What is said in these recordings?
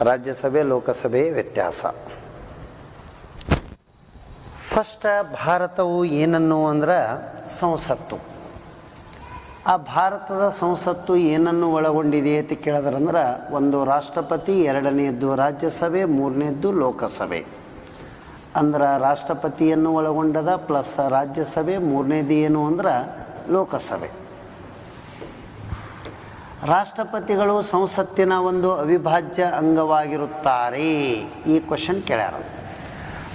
ರಾಜ್ಯಸಭೆ, ಲೋಕಸಭೆ ವ್ಯತ್ಯಾಸ. ಫಸ್ಟ್, ಭಾರತವು ಏನನ್ನು ಅಂದ್ರೆ ಸಂಸತ್ತು. ಆ ಭಾರತದ ಸಂಸತ್ತು ಏನನ್ನು ಒಳಗೊಂಡಿದೆ ಅಂತ ಕೇಳಿದ್ರಂದ್ರೆ ಒಂದು ರಾಷ್ಟ್ರಪತಿ ಎರಡನೆಯದ್ದು ರಾಜ್ಯಸಭೆ, ಮೂರನೇದ್ದು ಲೋಕಸಭೆ. ಅಂದ್ರೆ ರಾಷ್ಟ್ರಪತಿಯನ್ನು ಒಳಗೊಂಡದ ಪ್ಲಸ್ ರಾಜ್ಯಸಭೆ, ಮೂರನೇದು ಏನು ಅಂದ್ರೆ ಲೋಕಸಭೆ. ರಾಷ್ಟ್ರಪತಿಗಳು ಸಂಸತ್ತಿನ ಒಂದು ಅವಿಭಾಜ್ಯ ಅಂಗವಾಗಿರುತ್ತಾರೆ. ಈ ಕ್ವಶನ್ ಕೇಳ್ಯಾರ.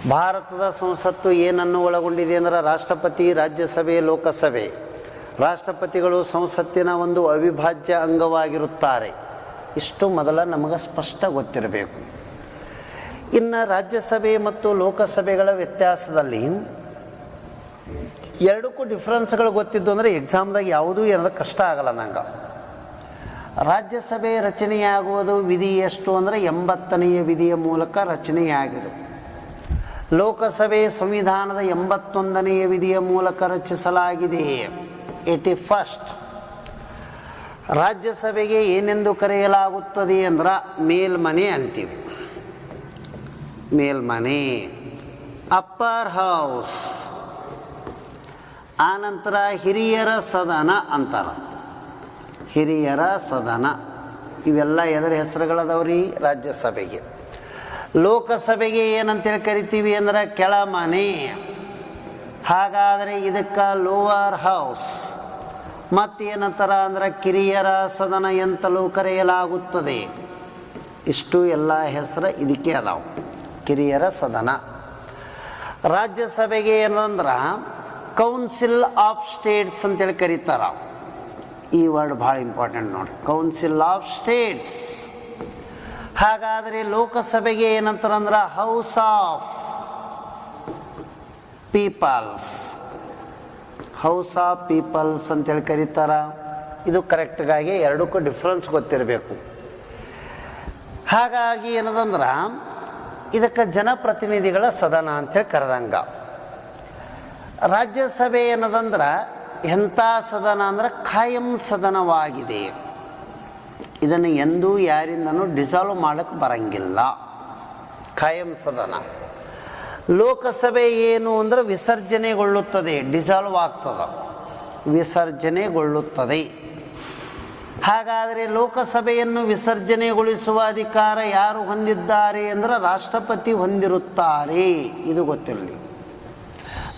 ಭಾರತದ ಸಂಸತ್ತು ಏನನ್ನು ಒಳಗೊಂಡಿದೆ ಅಂದ್ರೆ ರಾಷ್ಟ್ರಪತಿ ರಾಜ್ಯಸಭೆ, ಲೋಕಸಭೆ. ರಾಷ್ಟ್ರಪತಿಗಳು ಸಂಸತ್ತಿನ ಒಂದು ಅವಿಭಾಜ್ಯ ಅಂಗವಾಗಿರುತ್ತಾರೆ. ಇಷ್ಟು ಮೊದಲ ನಮಗೆ ಸ್ಪಷ್ಟ ಗೊತ್ತಿರಬೇಕು. ಇನ್ನು ರಾಜ್ಯಸಭೆ ಮತ್ತು ಲೋಕಸಭೆಗಳ ವ್ಯತ್ಯಾಸದಲ್ಲಿ ಎರಡಕ್ಕೂ ಡಿಫ್ರೆನ್ಸ್ಗಳು ಗೊತ್ತಿದ್ದು ಅಂದರೆ ಎಕ್ಸಾಮ್ದಾಗ ಯಾವುದೂ ಏನದ ಕಷ್ಟ ಆಗಲ್ಲ ನಂಗೆ. ರಾಜ್ಯಸಭೆ ರಚನೆಯಾಗುವುದು ವಿಧಿ ಎಷ್ಟು ಅಂದರೆ ಎಂಬತ್ತನೆಯ ವಿಧಿಯ ಮೂಲಕ ರಚನೆಯಾಗಿದೆ. ಲೋಕಸಭೆ ಸಂವಿಧಾನದ ಎಂಬತ್ತೊಂದನೆಯ ವಿಧಿಯ ಮೂಲಕ ರಚಿಸಲಾಗಿದೆ. ಏಟಿ ಫಸ್ಟ್ ರಾಜ್ಯಸಭೆಗೆ ಏನೆಂದು ಕರೆಯಲಾಗುತ್ತದೆ ಅಂದ್ರೆ ಮೇಲ್ಮನೆ ಅಂತೀವಿ. ಮೇಲ್ಮನೆ ಅಪ್ಪರ್ ಹೌಸ್ ಆನಂತರ ಹಿರಿಯರ ಸದನ ಅಂತಾರ. ಹಿರಿಯರ ಸದನ. ಇವೆಲ್ಲ ಎದರ ಹೆಸರುಗಳದವ್ರಿ? ರಾಜ್ಯಸಭೆಗೆ. ಲೋಕಸಭೆಗೆ ಏನಂತೇಳಿ ಕರಿತೀವಿ ಅಂದ್ರೆ ಕೆಳಮನೆ. ಹಾಗಾದರೆ ಇದಕ್ಕೆ ಲೋವರ್ ಹೌಸ್. ಮತ್ತೇನಂತಾರ ಅಂದ್ರೆ ಕಿರಿಯರ ಸದನ ಎಂತಲೂ ಕರೆಯಲಾಗುತ್ತದೆ. ಇಷ್ಟು ಎಲ್ಲ ಹೆಸರು ಇದಕ್ಕೆ ಅದಾವು. ಕಿರಿಯರ ಸದನ. ರಾಜ್ಯಸಭೆಗೆ ಏನಂದ್ರೆ ಕೌನ್ಸಿಲ್ ಆಫ್ ಸ್ಟೇಟ್ಸ್ ಅಂತೇಳಿ ಕರೀತಾರ. ಈ ವರ್ಡ್ ಭಾಳ ಇಂಪಾರ್ಟೆಂಟ್ ನೋಡಿ ಕೌನ್ಸಿಲ್ ಆಫ್ ಸ್ಟೇಟ್ಸ್ ಹಾಗಾದರೆ ಲೋಕಸಭೆಗೆ ಏನಂತಾರಂದ್ರೆ house of peoples house of peoples ಅಂತೇಳಿ ಕರೀತಾರ. ಇದು ಕರೆಕ್ಟ್ಗಾಗಿ ಎರಡಕ್ಕೂ ಡಿಫ್ರೆನ್ಸ್ ಗೊತ್ತಿರಬೇಕು. ಹಾಗಾಗಿ ಏನದಂದ್ರೆ ಇದಕ್ಕೆ ಜನಪ್ರತಿನಿಧಿಗಳ ಸದನ ಅಂತೇಳಿ ಕರೆದಂಗ. ರಾಜ್ಯಸಭೆ ಏನದಂದ್ರೆ ಎಂಥ ಸದನ ಅಂದ್ರೆ ಖಾಯಂ ಸದನವಾಗಿದೆ. ಇದನ್ನು ಎಂದೂ ಯಾರಿಂದನೂ ಡಿಸಾಲ್ವ್ ಮಾಡೋಕ್ಕೆ ಬರಂಗಿಲ್ಲ. ಖಾಯಂ ಸದನ. ಲೋಕಸಭೆ ಏನು ಅಂದ್ರೆ ವಿಸರ್ಜನೆಗೊಳ್ಳುತ್ತದೆ ಡಿಸಾಲ್ವ್ ಆಗ್ತದೆ. ವಿಸರ್ಜನೆಗೊಳ್ಳುತ್ತದೆ. ಹಾಗಾದರೆ ಲೋಕಸಭೆಯನ್ನು ವಿಸರ್ಜನೆಗೊಳಿಸುವ ಅಧಿಕಾರ ಯಾರು ಹೊಂದಿದ್ದಾರೆ ಅಂದ್ರೆ ರಾಷ್ಟ್ರಪತಿ ಹೊಂದಿರುತ್ತಾರೆ. ಇದು ಗೊತ್ತಿರಲಿ.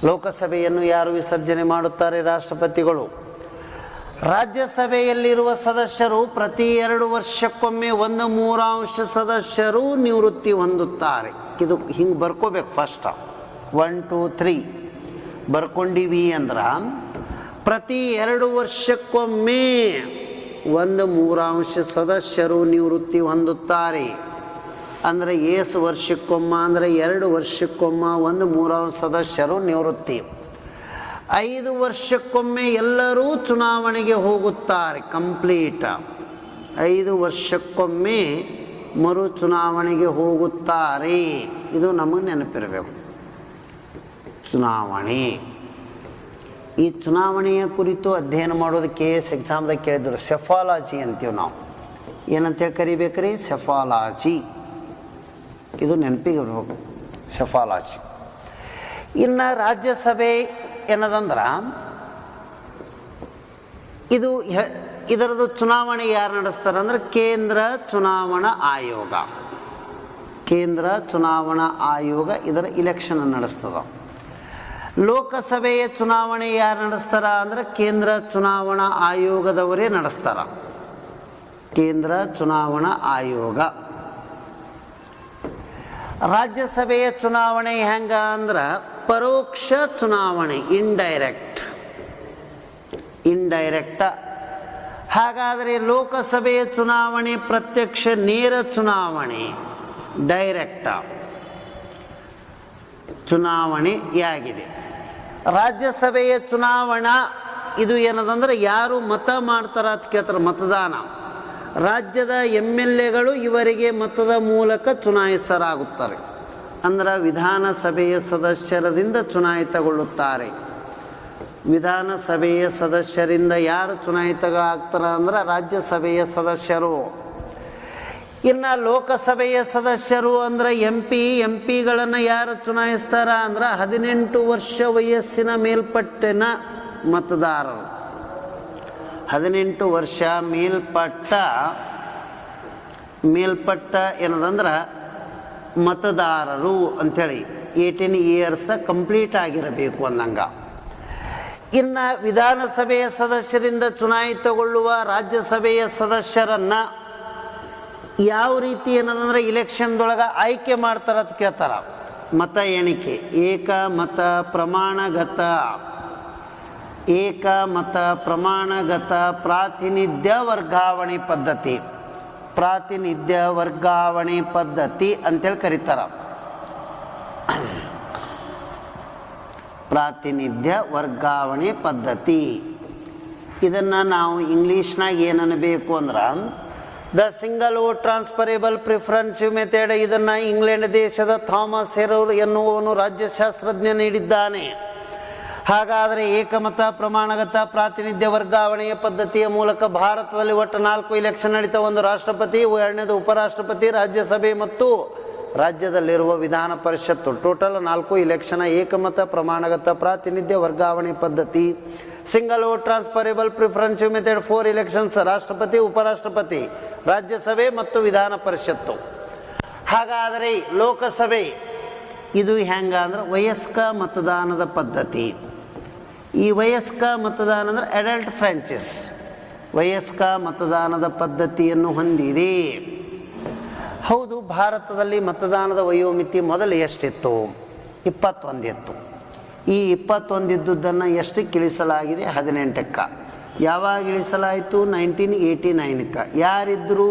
ಲೋಕಸಭೆಯನ್ನು ಯಾರು ವಿಸರ್ಜನೆ ಮಾಡುತ್ತಾರೆ ರಾಷ್ಟ್ರಪತಿಗಳು? ರಾಜ್ಯಸಭೆಯಲ್ಲಿರುವ ಸದಸ್ಯರು ಪ್ರತಿ ಎರಡು ವರ್ಷಕ್ಕೊಮ್ಮೆ ಒಂದು ಮೂರಾಂಶ ಸದಸ್ಯರು ನಿವೃತ್ತಿ ಹೊಂದುತ್ತಾರೆ. ಇದು ಹಿಂಗೆ ಬರ್ಕೋಬೇಕು ಫಸ್ಟ್ ಒನ್ ಟೂ ತ್ರೀ ಬರ್ಕೊಂಡಿವಿ ಅಂದ್ರೆ ಪ್ರತಿ ಎರಡು ವರ್ಷಕ್ಕೊಮ್ಮೆ ಒಂದು ಮೂರಾಂಶ ಸದಸ್ಯರು ನಿವೃತ್ತಿ ಹೊಂದುತ್ತಾರೆ. ಅಂದರೆ ಏಸು ವರ್ಷಕ್ಕೊಮ್ಮ ಅಂದರೆ ಎರಡು ವರ್ಷಕ್ಕೊಮ್ಮ ಒಂದು ಮೂರಾವ ಸದಸ್ಯರು ನಿವೃತ್ತಿ. ಐದು ವರ್ಷಕ್ಕೊಮ್ಮೆ ಎಲ್ಲರೂ ಚುನಾವಣೆಗೆ ಹೋಗುತ್ತಾರೆ ಕಂಪ್ಲೀಟ್. ಐದು ವರ್ಷಕ್ಕೊಮ್ಮೆ ಮರು ಚುನಾವಣೆಗೆ ಹೋಗುತ್ತಾರೆ. ಇದು ನಮಗೆ ನೆನಪಿರಬೇಕು. ಚುನಾವಣೆ. ಈ ಚುನಾವಣೆಯ ಕುರಿತು ಅಧ್ಯಯನ ಮಾಡೋದು ಕೆ ಎಸ್ ಎಕ್ಸಾಮ್ದಾಗ ಕೇಳಿದ್ರು, ಸೆಫಾಲಜಿ ಅಂತೀವಿ ನಾವು. ಏನಂತೇಳಿ ಕರಿಬೇಕ್ರಿ? ಸೆಫಾಲಜಿ. ಇದು ನೆನಪಿಗೆ ಇರಬೇಕು ಸೆಫಾಲಜಿ ಇನ್ನು ರಾಜ್ಯಸಭೆ ಏನದಂದ್ರೆ, ಇದು ಇದರದ್ದು ಚುನಾವಣೆ ಯಾರು ನಡೆಸ್ತಾರೆ ಅಂದ್ರೆ ಕೇಂದ್ರ ಚುನಾವಣಾ ಆಯೋಗ. ಕೇಂದ್ರ ಚುನಾವಣಾ ಆಯೋಗ ಇದರ ಇಲೆಕ್ಷನ್ ನಡೆಸ್ತದ. ಲೋಕಸಭೆಯ ಚುನಾವಣೆ ಯಾರು ನಡೆಸ್ತಾರ ಅಂದ್ರೆ ಕೇಂದ್ರ ಚುನಾವಣಾ ಆಯೋಗದವರೇ ನಡೆಸ್ತಾರ. ಕೇಂದ್ರ ಚುನಾವಣಾ ಆಯೋಗ. ರಾಜ್ಯಸಭೆಯ ಚುನಾವಣೆ ಹೆಂಗ ಅಂದ್ರೆ ಪರೋಕ್ಷ ಚುನಾವಣೆ ಇಂಡೈರೆಕ್ಟ್ ಇಂಡೈರೆಕ್ಟ ಹಾಗಾದರೆ ಲೋಕಸಭೆಯ ಚುನಾವಣೆ ಪ್ರತ್ಯಕ್ಷ ನೇರ ಚುನಾವಣೆ ಡೈರೆಕ್ಟ ಚುನಾವಣೆಯಾಗಿದೆ ರಾಜ್ಯಸಭೆಯ ಚುನಾವಣಾ ಇದು ಏನದಂದ್ರೆ ಯಾರು ಮತ ಮಾಡ್ತಾರ ಅಂತ ಕೇಳ್ತಾರೆ ಮತದಾನ. ರಾಜ್ಯದ ಎಂ ಎಲ್ ಎಗಳು ಇವರಿಗೆ ಮತದ ಮೂಲಕ ಚುನಾಯಿಸರಾಗುತ್ತಾರೆ ಅಂದ್ರೆ ವಿಧಾನಸಭೆಯ ಸದಸ್ಯರದಿಂದ ಚುನಾಯಿತಗೊಳ್ಳುತ್ತಾರೆ. ವಿಧಾನಸಭೆಯ ಸದಸ್ಯರಿಂದ ಯಾರು ಚುನಾಯಿತ ಆಗ್ತಾರೆ ಅಂದ್ರೆ ರಾಜ್ಯಸಭೆಯ ಸದಸ್ಯರು. ಇನ್ನು ಲೋಕಸಭೆಯ ಸದಸ್ಯರು ಅಂದ್ರೆ ಎಂ ಪಿ ಎಂ ಪಿಗಳನ್ನು ಯಾರು ಚುನಾಯಿಸ್ತಾರ ಅಂದ್ರೆ ಹದಿನೆಂಟು ವರ್ಷ ವಯಸ್ಸಿನ ಮೇಲ್ಪಟ್ಟಿನ ಮತದಾರರು. ಹದಿನೆಂಟು ವರ್ಷ ಮೇಲ್ಪಟ್ಟ ಮೇಲ್ಪಟ್ಟ ಏನದಂದ್ರೆ ಮತದಾರರು ಅಂಥೇಳಿ ಏಯ್ಟೀನ್ ಇಯರ್ಸ್ ಕಂಪ್ಲೀಟ್ ಆಗಿರಬೇಕು ಅಂದಂಗ. ಇನ್ನು ವಿಧಾನಸಭೆಯ ಸದಸ್ಯರಿಂದ ಚುನಾಯಿತಗೊಳ್ಳುವ ರಾಜ್ಯಸಭೆಯ ಸದಸ್ಯರನ್ನು ಯಾವ ರೀತಿ ಏನದಂದ್ರೆ ಇಲೆಕ್ಷನ್ದೊಳಗೆ ಆಯ್ಕೆ ಮಾಡ್ತಾರ ಅಂತ ಕೇಳ್ತಾರ. ಮತ ಎಣಿಕೆ ಏಕ ಮತ ಪ್ರಮಾಣಗತ. ಏಕ ಮತ ಪ್ರಮಾಣಗತ, ಪ್ರಾತಿನಿಧ್ಯ ವರ್ಗಾವಣೆ ಪದ್ಧತಿ. ಪ್ರಾತಿನಿಧ್ಯ ವರ್ಗಾವಣೆ ಪದ್ಧತಿ ಅಂತೇಳಿ ಕರೀತಾರ. ಪ್ರಾತಿನಿಧ್ಯ ವರ್ಗಾವಣೆ ಪದ್ಧತಿ. ಇದನ್ನು ನಾವು ಇಂಗ್ಲೀಷ್ನಾಗ ಏನನ್ನಬೇಕು ಅಂದ್ರೆ, the single vote transferable preferential method ಇದನ್ನು ಇಂಗ್ಲೆಂಡ್ ದೇಶದ ಥಾಮಸ್ ಹೆರೋರ್ ಎನ್ನುವವನು ರಾಜ್ಯಶಾಸ್ತ್ರಜ್ಞ ನೀಡಿದ್ದಾನೆ. ಹಾಗಾದರೆ ಏಕಮತ, ಪ್ರಮಾಣಗತ, ಪ್ರಾತಿನಿಧ್ಯ ವರ್ಗಾವಣೆಯ ಪದ್ಧತಿಯ ಮೂಲಕ ಭಾರತದಲ್ಲಿ ಒಟ್ಟು ನಾಲ್ಕು ಇಲೆಕ್ಷನ್ ನಡೀತಾ ಒಂದು ರಾಷ್ಟ್ರಪತಿ, ಎರಡನೇದು ಉಪರಾಷ್ಟ್ರಪತಿ, ರಾಜ್ಯಸಭೆ ಮತ್ತು ರಾಜ್ಯದಲ್ಲಿರುವ ವಿಧಾನ ಪರಿಷತ್ತು. ಟೋಟಲ್ ನಾಲ್ಕು ಇಲೆಕ್ಷನ್ ಏಕಮತ, ಪ್ರಮಾಣಗತ, ಪ್ರಾತಿನಿಧ್ಯ ವರ್ಗಾವಣೆ ಪದ್ಧತಿ. Single vote transferable preferential method for elections ರಾಷ್ಟ್ರಪತಿ, ಉಪರಾಷ್ಟ್ರಪತಿ, ರಾಜ್ಯಸಭೆ ಮತ್ತು ವಿಧಾನ ಪರಿಷತ್ತು. ಹಾಗಾದರೆ ಲೋಕಸಭೆ, ಇದು ಹೆಂಗ ಅಂದ್ರೆ ವಯಸ್ಕ ಮತದಾನದ ಪದ್ಧತಿ. ಈ ವಯಸ್ಕ ಮತದಾನ ಅಂದ್ರೆ ಅಡಲ್ಟ್ ಫ್ರಾಂಚೈಸ್ ವಯಸ್ಕ ಮತದಾನದ ಪದ್ಧತಿಯನ್ನು ಹೊಂದಿದೆ ಹೌದು, ಭಾರತದಲ್ಲಿ ಮತದಾನದ ವಯೋಮಿತಿ ಮೊದಲು ಎಷ್ಟಿತ್ತು? ಇಪ್ಪತ್ತೊಂದಿತ್ತು ಈ ಇಪ್ಪತ್ತೊಂದಿದ್ದುದನ್ನು ಎಷ್ಟಕ್ಕೆ ಇಳಿಸಲಾಗಿದೆ ಹದಿನೆಂಟಕ್ಕ. ಯಾವಾಗ ಇಳಿಸಲಾಯಿತು? ನೈನ್ಟೀನ್ ಏಯ್ಟಿ ನೈನಕ್ಕೆ ಯಾರಿದ್ದರು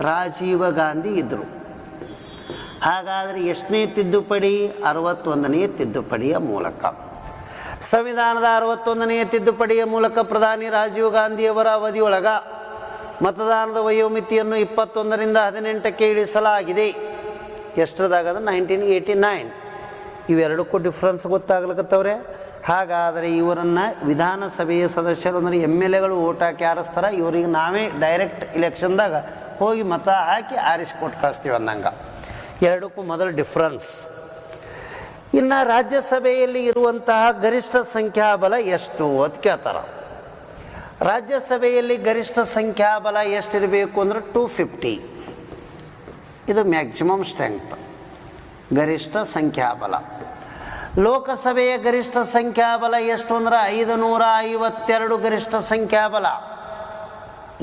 ರಾಜೀವ ಗಾಂಧಿ ಇದ್ದರು ಹಾಗಾದರೆ ಎಷ್ಟನೇ ತಿದ್ದುಪಡಿ? ಅರವತ್ತೊಂದನೆಯ ತಿದ್ದುಪಡಿಯ ಮೂಲಕ. ಸಂವಿಧಾನದ ಅರವತ್ತೊಂದನೆಯ ತಿದ್ದುಪಡಿಯ ಮೂಲಕ ಪ್ರಧಾನಿ ರಾಜೀವ್ ಗಾಂಧಿಯವರ ಅವಧಿಯೊಳಗ ಮತದಾನದ ವಯೋಮಿತಿಯನ್ನು ಇಪ್ಪತ್ತೊಂದರಿಂದ ಹದಿನೆಂಟಕ್ಕೆ ಇಳಿಸಲಾಗಿದೆ. ಎಷ್ಟರದಾಗದ? Nineteen eighty nine. ಇವೆರಡಕ್ಕೂ ಡಿಫ್ರೆನ್ಸ್ ಗೊತ್ತಾಗ್ಲಿಕ್ಕತ್ತವ್ರೆ ಹಾಗಾದರೆ ಇವರನ್ನು ವಿಧಾನಸಭೆಯ ಸದಸ್ಯರು, ಅಂದರೆ ಎಂ ಎಲ್ ಎಗಳು ಓಟ್ ಹಾಕಿ ಆರಿಸ್ತಾರೆ. ಇವರಿಗೆ ನಾವೇ ಡೈರೆಕ್ಟ್ ಇಲೆಕ್ಷನ್ದಾಗ ಹೋಗಿ ಮತ ಹಾಕಿ ಆರಿಸ್ಕೊಟ್ಟು ಕಳಿಸ್ತೀವಿ ಅಂದಂಗೆ ಎರಡಕ್ಕೂ ಮೊದಲು ಡಿಫ್ರೆನ್ಸ್ ಇನ್ನು ರಾಜ್ಯಸಭೆಯಲ್ಲಿ ಇರುವಂತಹ ಗರಿಷ್ಠ ಸಂಖ್ಯಾಬಲ ಎಷ್ಟು ಅಂತ ಕೇಳ್ತಾರೆ. ರಾಜ್ಯಸಭೆಯಲ್ಲಿ ಗರಿಷ್ಠ ಸಂಖ್ಯಾಬಲ ಎಷ್ಟಿರಬೇಕು ಅಂದ್ರೆ ಟೂ ಫಿಫ್ಟಿ ಇದು ಮ್ಯಾಕ್ಸಿಮಮ್ ಸ್ಟ್ರೆಂಗ್ತ್ ಗರಿಷ್ಠ ಸಂಖ್ಯಾಬಲ. ಲೋಕಸಭೆಯ ಗರಿಷ್ಠ ಸಂಖ್ಯಾಬಲ ಎಷ್ಟು ಅಂದ್ರೆ ಐದು ನೂರ ಐವತ್ತೆರಡು ಗರಿಷ್ಠ ಸಂಖ್ಯಾಬಲ.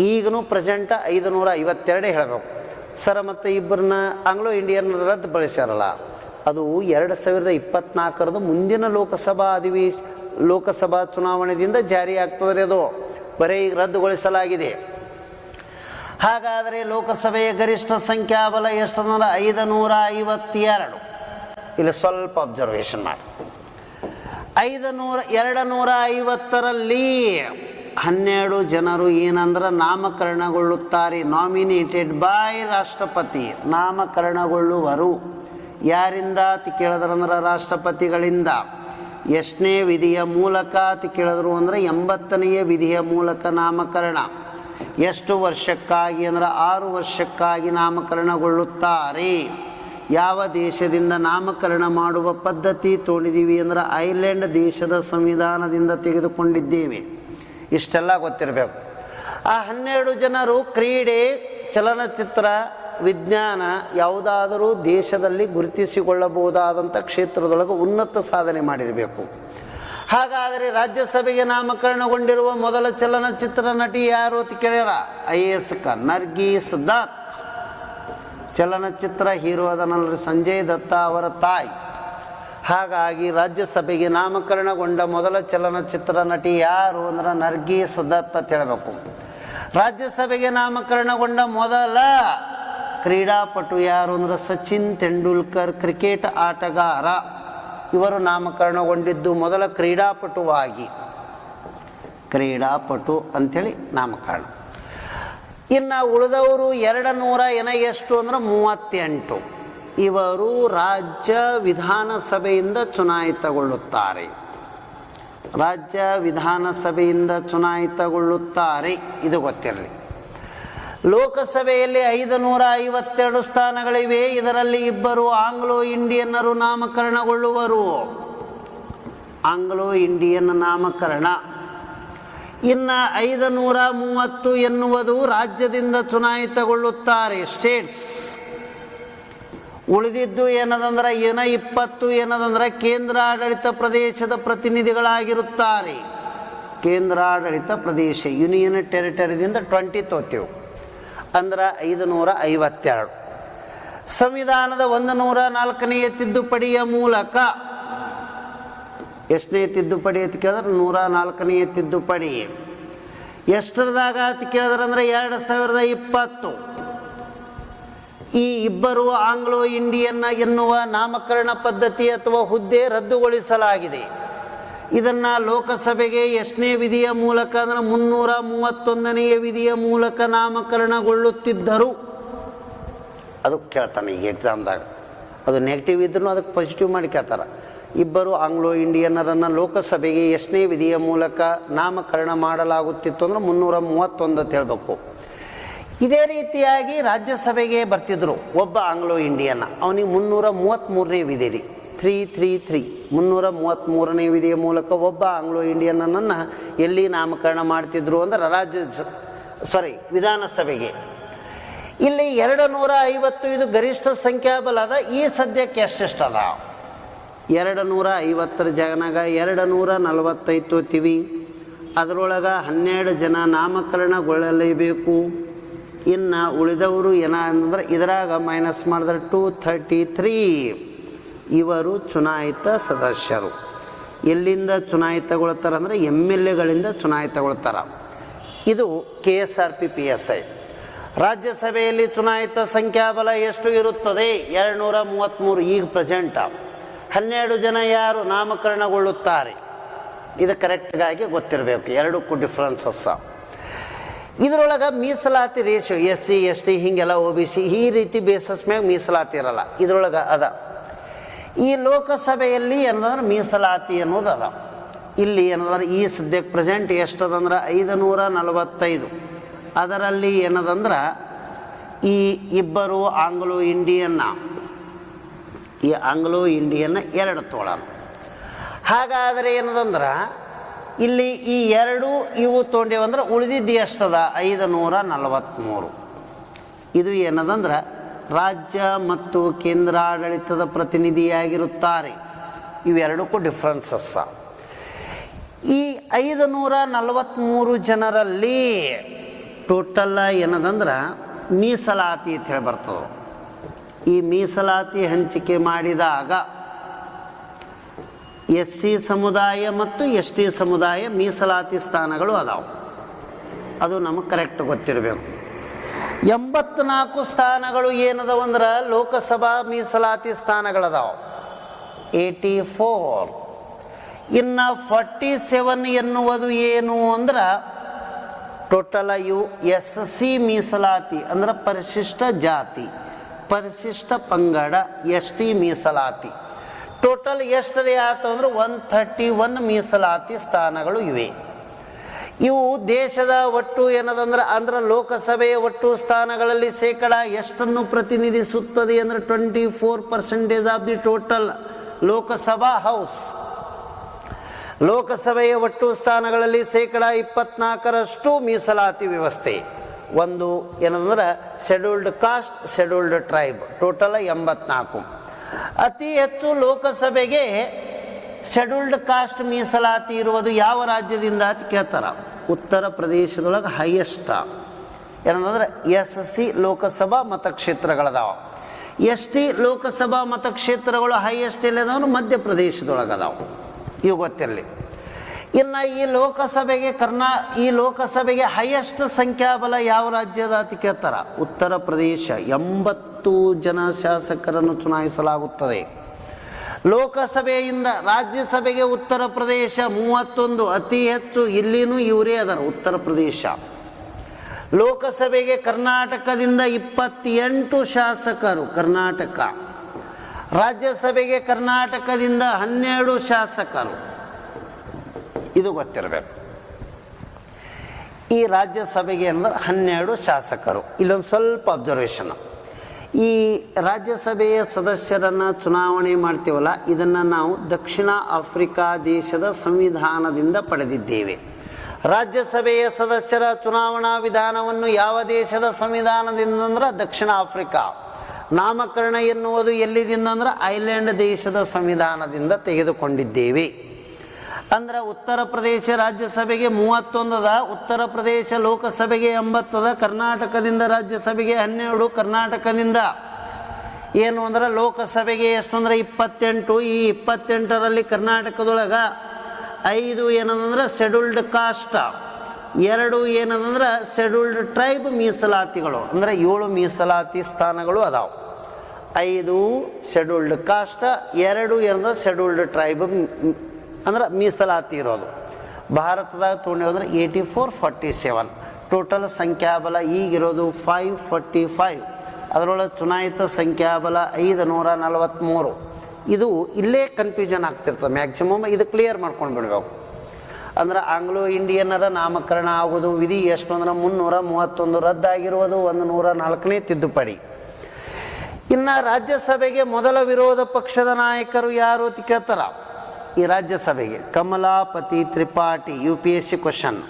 ಈಗನೂ ಪ್ರೆಸೆಂಟ್ ಐದು ನೂರ ಐವತ್ತೆರಡೇ ಹೇಳಬೇಕು. ಸರ್, ಮತ್ತು ಇಬ್ಬರನ್ನ ಆಂಗ್ಲೋ ಇಂಡಿಯನ್ ರದ್ದು ಬಳಸ್ಯಾರಲ್ಲ. ಅದು ಎರಡು ಸಾವಿರದ ಇಪ್ಪತ್ನಾಲ್ಕರದು ಮುಂದಿನ ಲೋಕಸಭಾ ಅಧಿವೇಶ ಲೋಕಸಭಾ ಚುನಾವಣೆಯಿಂದ ಜಾರಿ ರೀ ಅದು. ಬರೀ ರದ್ದುಗೊಳಿಸಲಾಗಿದೆ. ಹಾಗಾದರೆ ಲೋಕಸಭೆಯ ಗರಿಷ್ಠ ಸಂಖ್ಯಾಬಲ ಎಷ್ಟಂದ್ರೆ ಐದು ನೂರ ಐವತ್ತೆರಡು ಇಲ್ಲಿ ಸ್ವಲ್ಪ ಅಬ್ಸರ್ವೇಷನ್ ಮಾಡಿ. ಐದು ನೂರ ಎರಡು ನೂರ ಐವತ್ತರಲ್ಲಿ ಹನ್ನೆರಡು ಜನರು ಏನಂದ್ರೆ ನಾಮಕರಣಗೊಳ್ಳುತ್ತಾರೆ. ನಾಮಿನೇಟೆಡ್ ಬೈ ರಾಷ್ಟ್ರಪತಿ. ನಾಮಕರಣಗೊಳ್ಳುವರು. ಯಾರಿಂದ? ಅತಿ ಕೇಳಿದ್ರಂದ್ರೆ ರಾಷ್ಟ್ರಪತಿಗಳಿಂದ. ಎಷ್ಟನೇ ವಿಧಿಯ ಮೂಲಕ ಅತಿ ಕೇಳಿದ್ರು ಅಂದ್ರೆ ಎಂಬತ್ತನೆಯ ವಿಧಿಯ ಮೂಲಕ ನಾಮಕರಣ. ಎಷ್ಟು ವರ್ಷಕ್ಕಾಗಿ ಅಂದ್ರೆ ಆರು ವರ್ಷಕ್ಕಾಗಿ ನಾಮಕರಣಗೊಳ್ಳುತ್ತಾರೆ. ಯಾವ ದೇಶದಿಂದ ನಾಮಕರಣ ಮಾಡುವ ಪದ್ಧತಿ ತೊಗೊಂಡಿದ್ದೀವಿ ಅಂದ್ರೆ ಐರ್ಲೆಂಡ್ ದೇಶದ ಸಂವಿಧಾನದಿಂದ ತೆಗೆದುಕೊಂಡಿದ್ದೀವಿ. ಇಷ್ಟೆಲ್ಲ ಗೊತ್ತಿರಬೇಕು. ಆ ಹನ್ನೆರಡು ಜನರು ಕ್ರೀಡೆ, ಚಲನಚಿತ್ರ ವಿಜ್ಞಾನ ಯಾವುದಾದರೂ ದೇಶದಲ್ಲಿ ಗುರುತಿಸಿಕೊಳ್ಳಬಹುದಾದಂಥ ಕ್ಷೇತ್ರದೊಳಗೆ ಉನ್ನತ ಸಾಧನೆ ಮಾಡಿರಬೇಕು. ಹಾಗಾದರೆ ರಾಜ್ಯಸಭೆಗೆ ನಾಮಕರಣಗೊಂಡಿರುವ ಮೊದಲ ಚಲನಚಿತ್ರ ನಟಿ ಯಾರು ಅಂತ ಕೇಳ್ಯಾರ? I A S Nargis Dutt. ಚಲನಚಿತ್ರ ಹೀರೋ ಅದನಲ್ರಿ ಸಂಜಯ್ ದತ್ತ ಅವರ ತಾಯಿ. ಹಾಗಾಗಿ ರಾಜ್ಯಸಭೆಗೆ ನಾಮಕರಣಗೊಂಡ ಮೊದಲ ಚಲನಚಿತ್ರ ನಟಿ ಯಾರು ಅಂದ್ರೆ ನರ್ಗೀಸ್ ದತ್ ಅಂತ ಹೇಳಬೇಕು. ರಾಜ್ಯಸಭೆಗೆ ನಾಮಕರಣಗೊಂಡ ಮೊದಲ ಕ್ರೀಡಾಪಟು ಯಾರು ಅಂದ್ರೆ ಸಚಿನ್ ತೆಂಡೂಲ್ಕರ್, ಕ್ರಿಕೆಟ್ ಆಟಗಾರ. ಇವರು ನಾಮಕರಣಗೊಂಡಿದ್ದು ಮೊದಲ ಕ್ರೀಡಾಪಟುವಾಗಿ. ಕ್ರೀಡಾಪಟು ಅಂಥೇಳಿ ನಾಮಕರಣ. ಇನ್ನು ಉಳಿದವರು ಎರಡು ನೂರ ಏನ ಎಷ್ಟು ಅಂದ್ರೆ ಮೂವತ್ತೆಂಟು. ಇವರು ರಾಜ್ಯ ವಿಧಾನಸಭೆಯಿಂದ ಚುನಾಯಿತಗೊಳ್ಳುತ್ತಾರೆ. ರಾಜ್ಯ ವಿಧಾನಸಭೆಯಿಂದ ಚುನಾಯಿತಗೊಳ್ಳುತ್ತಾರೆ. ಇದು ಗೊತ್ತಿರಲಿ. ಲೋಕಸಭೆಯಲ್ಲಿ ಐದು ನೂರ ಐವತ್ತೆರಡು ಸ್ಥಾನಗಳಿವೆ. ಇದರಲ್ಲಿ ಇಬ್ಬರು ಆಂಗ್ಲೋ ಇಂಡಿಯನ್ನರು ನಾಮಕರಣಗೊಳ್ಳುವರು. ಆಂಗ್ಲೋ ಇಂಡಿಯನ್ ನಾಮಕರಣ. ಇನ್ನು ಐದು ನೂರ ಮೂವತ್ತು ಎನ್ನುವುದು ರಾಜ್ಯದಿಂದ ಚುನಾಯಿತಗೊಳ್ಳುತ್ತಾರೆ. ಸ್ಟೇಟ್ಸ್. ಉಳಿದಿದ್ದು ಏನದಂದ್ರೆ ಏನ ಇಪ್ಪತ್ತು ಏನದಂದ್ರೆ ಕೇಂದ್ರ ಆಡಳಿತ ಪ್ರದೇಶದ ಪ್ರತಿನಿಧಿಗಳಾಗಿರುತ್ತಾರೆ. ಕೇಂದ್ರಾಡಳಿತ ಪ್ರದೇಶ, ಯೂನಿಯನ್ ಟೆರಿಟರಿದಿಂದ ಟ್ವೆಂಟಿ ತೋತೇವು. ಅಂದ್ರೆ ಐದು ನೂರ ಐವತ್ತೆರಡು. ಸಂವಿಧಾನದ ಒಂದು ನೂರ ನಾಲ್ಕನೆಯ ತಿದ್ದುಪಡಿಯ ಮೂಲಕ ಎಷ್ಟನೇ ತಿದ್ದುಪಡಿ ಅಂತ ಕೇಳಿದ್ರೆ ನೂರ ನಾಲ್ಕನೆಯ ತಿದ್ದುಪಡಿ. ಎಷ್ಟರದಾಗ ಅಂತ ಕೇಳಿದ್ರೆ ಅಂದರೆ ಎರಡು ಸಾವಿರದ ಇಪ್ಪತ್ತು. ಈ ಇಬ್ಬರು ಆಂಗ್ಲೋ ಇಂಡಿಯನ್ ಎನ್ನುವ ನಾಮಕರಣ ಪದ್ಧತಿ ಅಥವಾ ಹುದ್ದೆ ರದ್ದುಗೊಳಿಸಲಾಗಿದೆ. ಇದನ್ನು ಲೋಕಸಭೆಗೆ ಎಷ್ಟನೇ ವಿಧಿಯ ಮೂಲಕ ಅಂದರೆ ಮುನ್ನೂರ ಮೂವತ್ತೊಂದನೆಯ ವಿಧಿಯ ಮೂಲಕ ನಾಮಕರಣಗೊಳ್ಳುತ್ತಿದ್ದರು. ಅದು ಕೇಳ್ತಾನೆ ಈಗ ಎಕ್ಸಾಮ್ದಾಗ ಅದು ನೆಗೆಟಿವ್ ಇದ್ರೂ ಅದಕ್ಕೆ ಪಾಸಿಟಿವ್ ಮಾಡಿ ಕೇಳ್ತಾರೆ. ಇಬ್ಬರು ಆಂಗ್ಲೋ ಇಂಡಿಯನ್ನರನ್ನು ಲೋಕಸಭೆಗೆ ಎಷ್ಟನೇ ವಿಧಿಯ ಮೂಲಕ ನಾಮಕರಣ ಮಾಡಲಾಗುತ್ತಿತ್ತು ಅಂದ್ರೆ ಮುನ್ನೂರ ಮೂವತ್ತೊಂದು ಅಂತ ಹೇಳ್ಬೇಕು. ಇದೇ ರೀತಿಯಾಗಿ ರಾಜ್ಯಸಭೆಗೆ ಬರ್ತಿದ್ರು ಒಬ್ಬ ಆಂಗ್ಲೋ ಇಂಡಿಯನ್ ಅವನಿಗೆ ಮುನ್ನೂರ ಮೂವತ್ತ್ಮೂರನೇ ವಿಧಿ ರೀ ತ್ರೀ ತ್ರೀ ತ್ರೀ. ಮುನ್ನೂರ ಮೂವತ್ತ್ಮೂರನೇ ವಿಧಿಯ ಮೂಲಕ ಒಬ್ಬ ಆಂಗ್ಲೋ ಇಂಡಿಯನ್ನನ್ನು ಎಲ್ಲಿ ನಾಮಕರಣ ಮಾಡ್ತಿದ್ರು ಅಂದ್ರೆ ರಾಜ್ಯ ಸಾರಿ ವಿಧಾನಸಭೆಗೆ. ಇಲ್ಲಿ ಎರಡು ನೂರ ಐವತ್ತು ಇದು ಗರಿಷ್ಠ ಸಂಖ್ಯಾಬಲ ಅದ, ಈ ಸದ್ಯಕ್ಕೆ ಎಷ್ಟೆಷ್ಟದ ಎರಡು ನೂರ ಐವತ್ತರ ಜಗನಾಗ ಎರಡು ನೂರ ನಲವತ್ತೈದು ತಿವಿ. ಅದರೊಳಗೆ ಹನ್ನೆರಡು ಜನ ನಾಮಕರಣಗೊಳ್ಳಲೇಬೇಕು. ಇನ್ನು ಉಳಿದವರು ಏನ ಅಂದ್ರೆ ಇದರಾಗ ಮೈನಸ್ ಮಾಡಿದ್ರೆ ಟೂ ಥರ್ಟಿ ತ್ರೀ ಇವರು ಚುನಾಯಿತ ಸದಸ್ಯರು. ಎಲ್ಲಿಂದ ಚುನಾಯಿತಗೊಳ್ತಾರೆ ಅಂದರೆ ಎಂ ಎಲ್ ಎಗಳಿಂದ ಚುನಾಯಿತಗೊಳ್ತಾರೆ. ಇದು K S R P P S I ರಾಜ್ಯಸಭೆಯಲ್ಲಿ ಚುನಾಯಿತ ಸಂಖ್ಯಾಬಲ ಎಷ್ಟು ಇರುತ್ತದೆ? ಎರಡು ನೂರ ಮೂವತ್ತ್ಮೂರು ಈಗ ಪ್ರೆಸೆಂಟ. ಹನ್ನೆರಡು ಜನ ಯಾರು ನಾಮಕರಣಗೊಳ್ಳುತ್ತಾರೆ? ಇದು ಕರೆಕ್ಟ್ಗಾಗಿ ಗೊತ್ತಿರಬೇಕು. ಎರಡಕ್ಕೂ ಡಿಫ್ರೆನ್ಸಸ್ಸ ಇದರೊಳಗೆ ಮೀಸಲಾತಿ ratio S C S T ಹೀಗೆಲ್ಲ ಒ ಬಿ ಸಿ, ಈ ರೀತಿ ಬೇಸಸ್ ಮ್ಯಾಗ ಮೀಸಲಾತಿ ಇರಲ್ಲ. ಇದರೊಳಗೆ ಅದ. ಈ ಲೋಕಸಭೆಯಲ್ಲಿ ಏನಂದ್ರೆ ಮೀಸಲಾತಿ ಅನ್ನೋದು ಇಲ್ಲಿ ಏನದಂದ್ರೆ ಈ ಸದ್ಯಕ್ಕೆ ಪ್ರೆಸೆಂಟ್ ಎಷ್ಟದಂದ್ರೆ ಐದು ನೂರ ನಲವತ್ತೈದು. ಅದರಲ್ಲಿ ಏನದಂದ್ರೆ ಈ ಇಬ್ಬರು ಆಂಗ್ಲೋ ಇಂಡಿಯನ್ನ, ಈ ಆಂಗ್ಲೋ ಇಂಡಿಯನ್ನ ಎರಡು ತೋಳ ಹಾಗಾದರೆ ಏನದಂದ್ರೆ ಇಲ್ಲಿ ಈ ಎರಡು ಇವು ತೊಗೊಂಡೇವಂದ್ರೆ ಉಳಿದಿದ್ದು ಎಷ್ಟದ? ಐದು ನೂರ ನಲವತ್ತ್ಮೂರು ಇದು ಏನದಂದ್ರೆ ರಾಜ್ಯ ಮತ್ತು ಕೇಂದ್ರಾಡಳಿತದ ಪ್ರತಿನಿಧಿಯಾಗಿರುತ್ತಾರೆ. ಇವೆರಡಕ್ಕೂ ಡಿಫ್ರೆನ್ಸಸ್ಸ ಈ ಐದು ನೂರ ನಲವತ್ತ್ಮೂರು ಜನರಲ್ಲಿ ಟೋಟಲ್ ಏನದಂದ್ರೆ ಮೀಸಲಾತಿ ಅಂತ ಹೇಳಿ ಬರ್ತದೆ. ಈ ಮೀಸಲಾತಿ ಹಂಚಿಕೆ ಮಾಡಿದಾಗ ಎಸ್ ಸಿ ಸಮುದಾಯ ಮತ್ತು ಎಸ್ ಟಿ ಸಮುದಾಯ ಮೀಸಲಾತಿ ಸ್ಥಾನಗಳು ಅದಾವೆ. ಅದು ನಮಗೆ ಕರೆಕ್ಟ್ ಗೊತ್ತಿರಬೇಕು. ಎಂಬತ್ನಾಲ್ಕು ಸ್ಥಾನಗಳು ಏನದವ ಅಂದ್ರೆ ಲೋಕಸಭಾ ಮೀಸಲಾತಿ ಸ್ಥಾನಗಳದಾವ. Eighty four. ಇನ್ನು ಫಾರ್ಟಿ ಸೆವೆನ್ ಎನ್ನುವುದು ಏನು ಅಂದ್ರೆ ಟೋಟಲ್ ಯು ಎಸ್ ಸಿ ಮೀಸಲಾತಿ ಅಂದ್ರೆ ಪರಿಶಿಷ್ಟ ಜಾತಿ, ಪರಿಶಿಷ್ಟ ಪಂಗಡ, ಎಸ್ ಟಿ ಮೀಸಲಾತಿ. ಟೋಟಲ್ ಎಷ್ಟರಿ ಆಯ್ತು ಅಂದ್ರೆ ಒನ್ ಥರ್ಟಿ ಒನ್ ಮೀಸಲಾತಿ ಸ್ಥಾನಗಳು ಇವೆ. ಇವು ದೇಶದ ಒಟ್ಟು ಏನದಂದ್ರೆ ಅಂದ್ರೆ ಲೋಕಸಭೆಯ ಒಟ್ಟು ಸ್ಥಾನಗಳಲ್ಲಿ ಶೇಕಡ ಎಷ್ಟನ್ನು ಪ್ರತಿನಿಧಿಸುತ್ತದೆ ಅಂದರೆ twenty four percentage of the total Lok Sabha house. ಲೋಕಸಭೆಯ ಒಟ್ಟು ಸ್ಥಾನಗಳಲ್ಲಿ ಶೇಕಡ ಇಪ್ಪತ್ನಾಲ್ಕರಷ್ಟು ಮೀಸಲಾತಿ ವ್ಯವಸ್ಥೆ. ಒಂದು ಏನಂದ್ರೆ scheduled caste scheduled tribe total ಎಂಬತ್ನಾಲ್ಕು. ಅತಿ ಹೆಚ್ಚು ಲೋಕಸಭೆಗೆ ಶೆಡ್ಯೂಲ್ಡ್ ಕಾಸ್ಟ್ ಮೀಸಲಾತಿ ಇರುವುದು ಯಾವ ರಾಜ್ಯದಿಂದ ಅಂತ ಕೇಳ್ತಾರ. ಉತ್ತರ ಪ್ರದೇಶದೊಳಗೆ ಹೈಯೆಸ್ಟ ಏನಂದ್ರೆ ಎಸ್ ಸಿ ಲೋಕಸಭಾ ಮತಕ್ಷೇತ್ರಗಳದಾವ. ಎಸ್ ಟಿ ಲೋಕಸಭಾ ಮತಕ್ಷೇತ್ರಗಳು ಹೈಯೆಸ್ಟ್ ಎಲ್ಲಿದಾವ ಮಧ್ಯಪ್ರದೇಶದೊಳಗೆ ಅದಾವ ಇವು ಗೊತ್ತಿರಲಿ. ಇನ್ನು ಈ ಲೋಕಸಭೆಗೆ ಕರ್ನಾ ಈ ಲೋಕಸಭೆಗೆ ಹೈಯೆಸ್ಟ್ ಸಂಖ್ಯಾಬಲ ಯಾವ ರಾಜ್ಯದ ಅಂತ ಕೇಳ್ತಾರ. ಉತ್ತರ ಪ್ರದೇಶ ಎಂಬತ್ತು ಜನ ಶಾಸಕರನ್ನು ಚುನಾಯಿಸಲಾಗುತ್ತದೆ. ಲೋಕಸಭೆಯಿಂದ ರಾಜ್ಯಸಭೆಗೆ ಉತ್ತರ ಪ್ರದೇಶ ಮೂವತ್ತೊಂದು, ಅತಿ ಹೆಚ್ಚು ಇಲ್ಲಿನೂ ಇವರೇ ಅದರ ಉತ್ತರ ಪ್ರದೇಶ. ಲೋಕಸಭೆಗೆ ಕರ್ನಾಟಕದಿಂದ ಇಪ್ಪತ್ತೆಂಟು ಶಾಸಕರು ಕರ್ನಾಟಕ. ರಾಜ್ಯಸಭೆಗೆ ಕರ್ನಾಟಕದಿಂದ ಹನ್ನೆರಡು ಶಾಸಕರು. ಇದು ಗೊತ್ತಿರಬೇಕು. ಈ ರಾಜ್ಯಸಭೆಗೆ ಅಂದ್ರೆ ಹನ್ನೆರಡು ಶಾಸಕರು. ಇಲ್ಲೊಂದು ಸ್ವಲ್ಪ ಅಬ್ಸರ್ವೇಷನ್ ಈ ರಾಜ್ಯಸಭೆಯ ಸದಸ್ಯರನ್ನು ಚುನಾವಣೆ ಮಾಡ್ತೀವಲ್ಲ, ಇದನ್ನು ನಾವು ದಕ್ಷಿಣ ಆಫ್ರಿಕಾ ದೇಶದ ಸಂವಿಧಾನದಿಂದ ಪಡೆದಿದ್ದೇವೆ. ರಾಜ್ಯಸಭೆಯ ಸದಸ್ಯರ ಚುನಾವಣಾ ವಿಧಾನವನ್ನು ಯಾವ ದೇಶದ ಸಂವಿಧಾನದಿಂದ ಅಂದ್ರೆ ದಕ್ಷಿಣ ಆಫ್ರಿಕಾ. ನಾಮಕರಣ ಎನ್ನುವುದು ಎಲ್ಲಿದಿಂದ ಅಂದ್ರೆ ಐಲ್ಯಾಂಡ್ ದೇಶದ ಸಂವಿಧಾನದಿಂದ ತೆಗೆದುಕೊಂಡಿದ್ದೇವೆ. ಅಂದ್ರೆ ಉತ್ತರ ಪ್ರದೇಶ ರಾಜ್ಯಸಭೆಗೆ ಮೂವತ್ತೊಂದದ, ಉತ್ತರ ಪ್ರದೇಶ ಲೋಕಸಭೆಗೆ ಎಂಬತ್ತದ, ಕರ್ನಾಟಕದಿಂದ ರಾಜ್ಯಸಭೆಗೆ ಹನ್ನೆರಡು, ಕರ್ನಾಟಕದಿಂದ ಏನು ಅಂದ್ರೆ ಲೋಕಸಭೆಗೆ ಎಷ್ಟು ಅಂದ್ರೆ ಇಪ್ಪತ್ತೆಂಟು, ಈ ಇಪ್ಪತ್ತೆಂಟರಲ್ಲಿ ಕರ್ನಾಟಕದೊಳಗೆ ಐದು ಏನದಂದ್ರೆ ಶೆಡ್ಯೂಲ್ಡ್ ಕಾಸ್ಟ್ ಎರಡು ಏನದಂದ್ರೆ ಶೆಡ್ಯೂಲ್ಡ್ ಟ್ರೈಬ್ ಮೀಸಲಾತಿಗಳು, ಅಂದ್ರೆ ಏಳು ಮೀಸಲಾತಿ ಸ್ಥಾನಗಳು ಅದಾವ. ಐದು ಶೆಡ್ಯೂಲ್ಡ್ ಕಾಸ್ಟ್ ಎರಡು ಏನಂದ್ರೆ ಶೆಡ್ಯೂಲ್ಡ್ ಟ್ರೈಬ್ ಅಂದ್ರೆ ಮೀಸಲಾತಿ ಇರೋದು. ಭಾರತದಾಗ ತೊಗೊಂಡು ಅಂದ್ರೆ eighty four forty seven total ಸಂಖ್ಯಾಬಲ ಈಗಿರೋದು ಫೈವ್ ಫಾರ್ಟಿ ಫೈವ್ ಅದರೊಳಗೆ ಚುನಾಯಿತ ಸಂಖ್ಯಾಬಲ ಐದು ನೂರ ನಲವತ್ತ್ಮೂರು ಇದು ಇಲ್ಲೇ ಕನ್ಫ್ಯೂಷನ್ ಆಗ್ತಿರ್ತದೆ. ಮ್ಯಾಕ್ಸಿಮಮ್ ಇದು ಕ್ಲಿಯರ್ ಮಾಡ್ಕೊಂಡು ಬಿಡಬೇಕು. ಅಂದ್ರೆ ಆಂಗ್ಲೋ ಇಂಡಿಯನ್ನರ ನಾಮಕರಣ ಆಗೋದು, ವಿಧಿ ಎಷ್ಟು ಅಂದ್ರೆ ಮುನ್ನೂರ ಮೂವತ್ತೊಂದು ರದ್ದಾಗಿರುವುದು, ಒಂದು ನೂರ ನಾಲ್ಕನೇ ತಿದ್ದುಪಡಿ. ಇನ್ನು ರಾಜ್ಯಸಭೆಗೆ ಮೊದಲ ವಿರೋಧ ಪಕ್ಷದ ನಾಯಕರು ಯಾರು ಅಂತ ಕೇಳ್ತಾರ? ಈ ರಾಜ್ಯಸಭೆಗೆ Kamalapati Tripathi U P S C question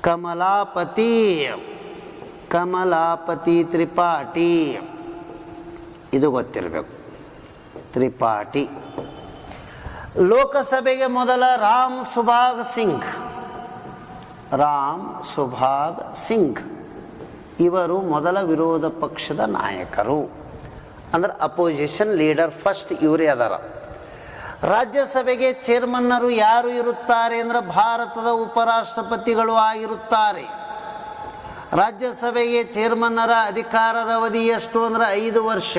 Kamalapati Kamalapati Tripathi. ಇದು ಗೊತ್ತಿರಬೇಕು. ತ್ರಿಪಾಠಿ. ಲೋಕಸಭೆಗೆ ಮೊದಲ ರಾಮ್ ಸುಭಾಗ್ ಸಿಂಗ್. ರಾಮ್ ಸುಭಾಗ್ ಸಿಂಗ್. ಇವರು ಮೊದಲ ವಿರೋಧ ಪಕ್ಷದ ನಾಯಕರು. ಅಂದ್ರೆ ಅಪೋಸಿಷನ್ ಲೀಡರ್ ಫಸ್ಟ್ ಇವರೇ ಅದಾರ. ರಾಜ್ಯಸಭೆಗೆ ಚೇರ್ಮನ್ನರು ಯಾರು ಇರುತ್ತಾರೆ ಅಂದ್ರೆ ಭಾರತದ ಉಪರಾಷ್ಟ್ರಪತಿಗಳು ಆಗಿರುತ್ತಾರೆ. ರಾಜ್ಯಸಭೆಗೆ ಚೇರ್ಮನ್ನರ ಅಧಿಕಾರದ ಅವಧಿ ಎಷ್ಟು ಅಂದ್ರೆ ಐದು ವರ್ಷ.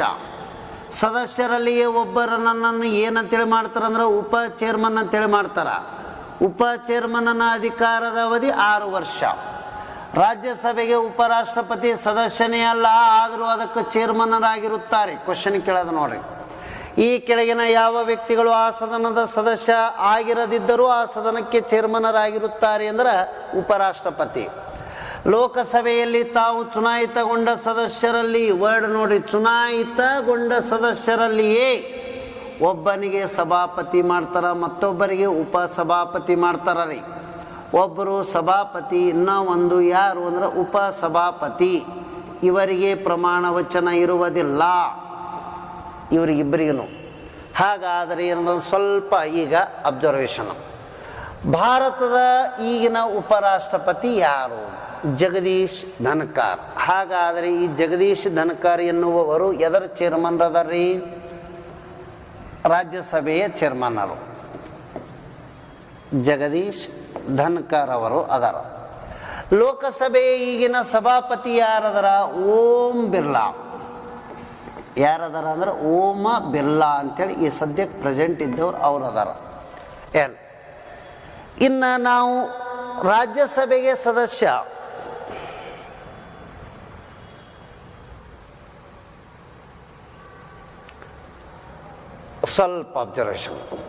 ಸದಸ್ಯರಲ್ಲಿಯೇ ಒಬ್ಬರನನ್ನು ಏನಂತೇಳಿ ಮಾಡ್ತಾರೆ ಅಂದ್ರೆ ಉಪ ಚೇರ್ಮನ್ ಅಂತೇಳಿ ಮಾಡ್ತಾರ. ಉಪ ಚೇರ್ಮನ್ನ ಅಧಿಕಾರದ ಅವಧಿ ಆರು ವರ್ಷ. ರಾಜ್ಯಸಭೆಗೆ ಉಪರಾಷ್ಟ್ರಪತಿ ಸದಸ್ಯನೇ ಅಲ್ಲ, ಆದರೂ ಅದಕ್ಕೆ ಚೇರ್ಮನ್ನರಾಗಿರುತ್ತಾರೆ. ಕ್ವಶನ್ ಕೇಳೋದು ನೋಡ್ರಿ. ಈ ಕೆಳಗಿನ ಯಾವ ವ್ಯಕ್ತಿಗಳು ಆ ಸದನದ ಸದಸ್ಯ ಆಗಿರದಿದ್ದರೂ ಆ ಸದನಕ್ಕೆ ಚೇರ್ಮನರಾಗಿರುತ್ತಾರೆ ಅಂದ್ರೆ ಉಪರಾಷ್ಟ್ರಪತಿ. ಲೋಕಸಭೆಯಲ್ಲಿ ತಾವು ಚುನಾಯಿತಗೊಂಡ ಸದಸ್ಯರಲ್ಲಿ ವರ್ಡ್ ನೋಡಿ, ಚುನಾಯಿತಗೊಂಡ ಸದಸ್ಯರಲ್ಲಿಯೇ ಒಬ್ಬನಿಗೆ ಸಭಾಪತಿ ಮಾಡ್ತಾರ, ಮತ್ತೊಬ್ಬರಿಗೆ ಉಪಸಭಾಪತಿ ಮಾಡ್ತಾರ ರೀ. ಒಬ್ಬರು ಸಭಾಪತಿ, ಇನ್ನೂ ಒಂದು ಯಾರು ಅಂದ್ರೆ ಉಪಸಭಾಪತಿ. ಇವರಿಗೆ ಪ್ರಮಾಣ ವಚನ ಇರುವುದಿಲ್ಲ. ಇವರಿಗಿಬ್ಬರಿಗೂ ಹಾಗಾದರೆ ಏನಂದ್ರೆ ಸ್ವಲ್ಪ ಈಗ ಅಬ್ಸರ್ವೇಷನು ಭಾರತದ ಈಗಿನ ಉಪರಾಷ್ಟ್ರಪತಿ ಯಾರು? ಜಗದೀಶ್ ಧನ್ಕಾರ್. ಹಾಗಾದರೆ ಈ ಜಗದೀಶ್ ಧನ್ಕಾರ್ ಎನ್ನುವವರು ಎದರ ಚೇರ್ಮನ್ ಅದರ್ರಿ ರಾಜ್ಯಸಭೆಯ ಚೇರ್ಮನ್ನರು ಜಗದೀಶ್ ಧನ್ಕರ್ ಅವರು ಅದರ. ಲೋಕಸಭೆಯ ಈಗಿನ ಸಭಾಪತಿ ಯಾರದರ? ಓಂ ಬಿರ್ಲಾ. ಯಾರದಾರ ಅಂದ್ರೆ ಓಮ ಬಿರ್ಲಾ ಅಂತೇಳಿ ಈ ಸದ್ಯಕ್ಕೆ ಪ್ರೆಸೆಂಟ್ ಇದ್ದವ್ರು ಅವ್ರು ಅದಾರ ಏನು? ಇನ್ನು ನಾವು ರಾಜ್ಯಸಭೆಗೆ ಸದಸ್ಯ. ಸ್ವಲ್ಪ ಅಬ್ಸರ್ವೇಷನ್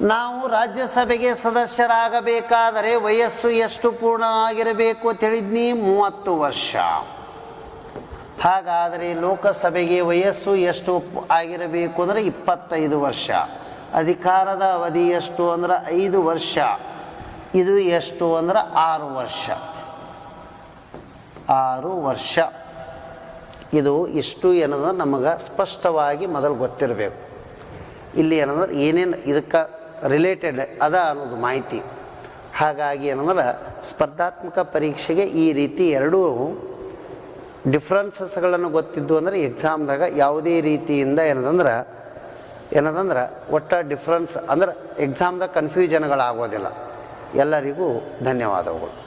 ನಾವು ರಾಜ್ಯಸಭೆಗೆ ಸದಸ್ಯರಾಗಬೇಕಾದರೆ ವಯಸ್ಸು ಎಷ್ಟು ಪೂರ್ಣ ಆಗಿರಬೇಕು ಅಂತ ಹೇಳಿದ್ನಿ? ಮೂವತ್ತು ವರ್ಷ. ಹಾಗಾದರೆ ಲೋಕಸಭೆಗೆ ವಯಸ್ಸು ಎಷ್ಟು ಆಗಿರಬೇಕು ಅಂದರೆ ಇಪ್ಪತ್ತೈದು ವರ್ಷ. ಅಧಿಕಾರದ ಅವಧಿ ಎಷ್ಟು ಅಂದ್ರೆ ಐದು ವರ್ಷ. ಇದು ಎಷ್ಟು ಅಂದ್ರೆ ಆರು ವರ್ಷ. ಆರು ವರ್ಷ. ಇದು ಇಷ್ಟು ಏನಂದ್ರೆ ನಮಗೆ ಸ್ಪಷ್ಟವಾಗಿ ಮೊದಲು ಗೊತ್ತಿರಬೇಕು. ಇಲ್ಲಿ ಏನಂದ್ರೆ ಏನೇನು ಇದಕ್ಕೆ ರಿಲೇಟೆಡ್ ಅದ ಅನ್ನೋದು ಮಾಹಿತಿ. ಹಾಗಾಗಿ ಏನಂದ್ರೆ ಸ್ಪರ್ಧಾತ್ಮಕ ಪರೀಕ್ಷೆಗೆ ಈ ರೀತಿ ಎರಡೂ ಡಿಫ್ರೆನ್ಸಸ್ಗಳನ್ನು ಗೊತ್ತಿದ್ದು ಅಂದರೆ ಎಕ್ಸಾಮ್ದಾಗ ಯಾವುದೇ ರೀತಿಯಿಂದ ಏನದಂದ್ರೆ ಏನದಂದ್ರೆ ಒಟ್ಟು ಡಿಫ್ರೆನ್ಸ್ ಅಂದ್ರೆ ಎಕ್ಸಾಮ್ದಾಗ ಕನ್ಫ್ಯೂಷನ್ಗಳಾಗೋದಿಲ್ಲ. ಎಲ್ಲರಿಗೂ ಧನ್ಯವಾದಗಳು.